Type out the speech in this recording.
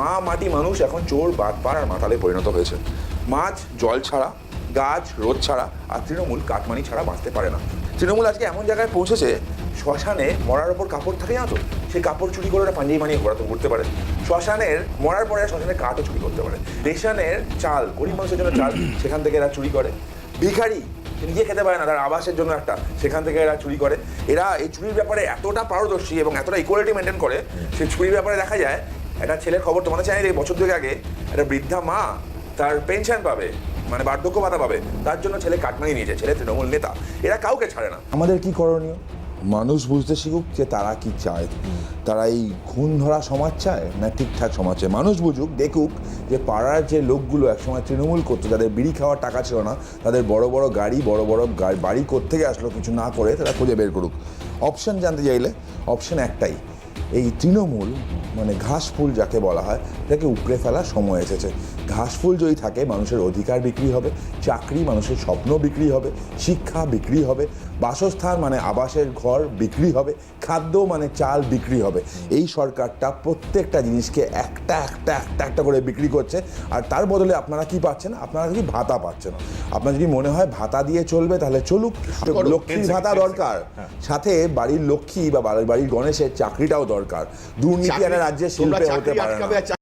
মা মাটি মানুষ এখন চোর বাটপার আর মাতালে পরিণত হয়েছে। মাছ, জল ছাড়া, গাছ, রোদ ছাড়া আর তৃণমূল কাটমানি ছাড়া বাঁচতে পারে না। তৃণমূল আজকে এমন জায়গায় পৌঁছেছে, শ্মশানে মরার ওপর কাপড় থাকে না তো? সেই কাপড় চুরি করে ওরা পাঞ্জাবি বানিয়ে ঘোরাতে ঘুরতে পারে। শ্মশানের, মরার পরে শ্মশানের কাঠও চুরি করতে পারে। রেশনের চাল, গরিব মানুষের জন্য চাল, সেখান থেকে এরা চুরি করে। ভিখারি নিজে খেতে পারে না, তার আবাসের জন্য একটা, সেখান থেকে এরা চুরি করে। এরা এই চুরির ব্যাপারে এতটা পারদর্শী এবং এতটা ইকুয়ালিটি মেনটেন করে সেই চুরির ব্যাপারে দেখা যায় একটা ছেলের খবর তোমাদের চাই এই বছর দুয়েক আগে একটা বৃদ্ধা মা তার পেনশন পাবে মানে বার্ধক্য ভাতা পাবে, তার জন্য ছেলে কাটমানি নিয়েছে, ছেলে তৃণমূল নেতা। এরা কাউকে ছাড়ে না। আমাদের কি করণীয়? মানুষ বুঝতে শিখুক যে তারা কি চায়। তারা এই খুন ধরা সমাজ চায় না ঠিকঠাক সমাজ চায়? মানুষ বুঝুক, দেখুক যে পাড়ার যে লোকগুলো একসময় তৃণমূল করতো, যাদের বিড়ি খাওয়ার টাকা ছিল না, তাদের বড় বড় গাড়ি, বড় বড় বাড়ি থেকে আসলো কিছু না করে, তারা খুঁজে বের করুক। অপশন জানতে চাইলে অপশন একটাই। এই তৃণমূল মানে ঘাস ফুল যাকে বলা হয় তাকে উপড়ে ফেলার সময় এসেছে। ঘাস ফুল যদি থাকে মানুষের অধিকার বিক্রি হবে চাকরি মানুষের স্বপ্ন বিক্রি হবে শিক্ষা বিক্রি হবে বাসস্থান মানে আবাসের ঘর বিক্রি হবে খাদ্য মানে চাল বিক্রি হবে। এই সরকারটা প্রত্যেকটা জিনিসকে একটা একটা একটা একটা করে বিক্রি করছে। আর তার বদলে আপনারা কি পাচ্ছেন? আপনারা কি ভাতা পাচ্ছেন। আপনার যদি মনে হয় ভাতা দিয়ে চলবে তাহলে চলুক। লক্ষ্মীর ভাতা দরকার। সাথে বাড়ির লক্ষ্মী বা বাড়ির গণেশের চাকরিটাও দরকার। দুর্নীতি একটা রাজ্যের শিল্পে হতে পারে না।